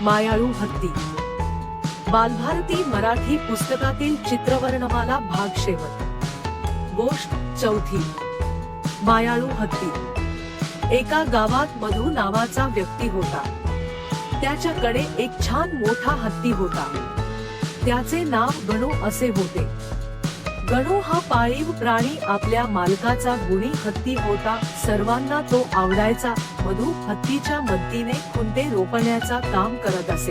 मायाळू हत्ती बालभारती मराठी पुस्तकातील चित्रवर्णमाला भाग शेवट गोष्ट चौथी. मायाळू हत्ती एका गावात मधू नावाचा व्यक्ती होता. त्याच्याकडे एक छान मोठा हत्ती होता. त्याचे नाव गणू असे होते. गणू हा पाळीव प्राणी आपल्या मालकाचा गुणी हत्ती होता. सर्वांना तो आवडायचा. मधू हत्तीच्या मदतीने खुंटे रोपण्याचा काम करत असे.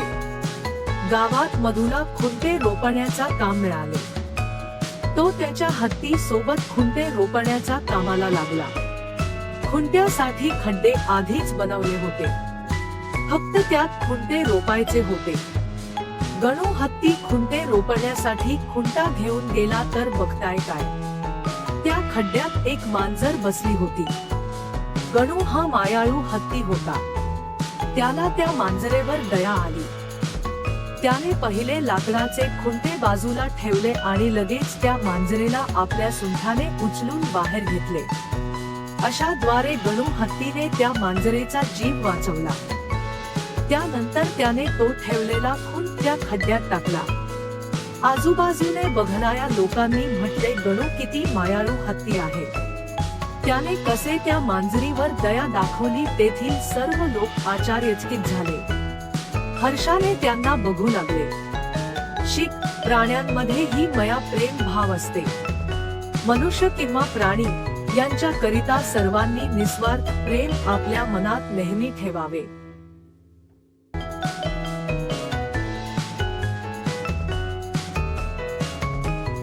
गावात मधूला खुंटे रोपण्याचा काम मिळाले. तो त्याच्या हत्ती सोबत खुंटे रोपण्याच्या कामाला लागला. खुंट्यासाठी खड्डे आधीच बनवले होते. फक्त त्यात खुंटे रोपायचे होते. गणू हत्ती खुंटे रोपण्यासाठी खुंटा घेऊन गेला तर बघताय काय? त्या खड्ड्यात एक मांजर बसली होती. गणू हा मायाळू हत्ती होता. त्याला त्या मांजरेवर दया आली. त्याने पहिले लाकडाचे खुंटे बाजूला ठेवले आणि लगेच त्या मांजरेला आपल्या सुंठाने उचलून बाहेर घेतले. अशा द्वारे गणू हत्तीने त्या मांजरेचा जीव वाचवला. त्यानंतर त्याने तो ठेवलेला खून त्या खड्ड्यात टाकला. आजूबाजूने बघणाऱ्या लोकांनी म्हटले गणू किती मायाळू हत्ती आहे. त्याने कसे त्या मांजरीवर दया दाखवली तेथील सर्व लोक आचार्यचकित झाले. हर्षाने त्यांना बघू लागले. शिक प्राण्यांमध्ये ही मया प्रेम भाव असते. मनुष्य किंवा प्राणी यांच्या करिता सर्वांनी निस्वार्थ प्रेम आपल्या मनात नेहमी ठेवावे.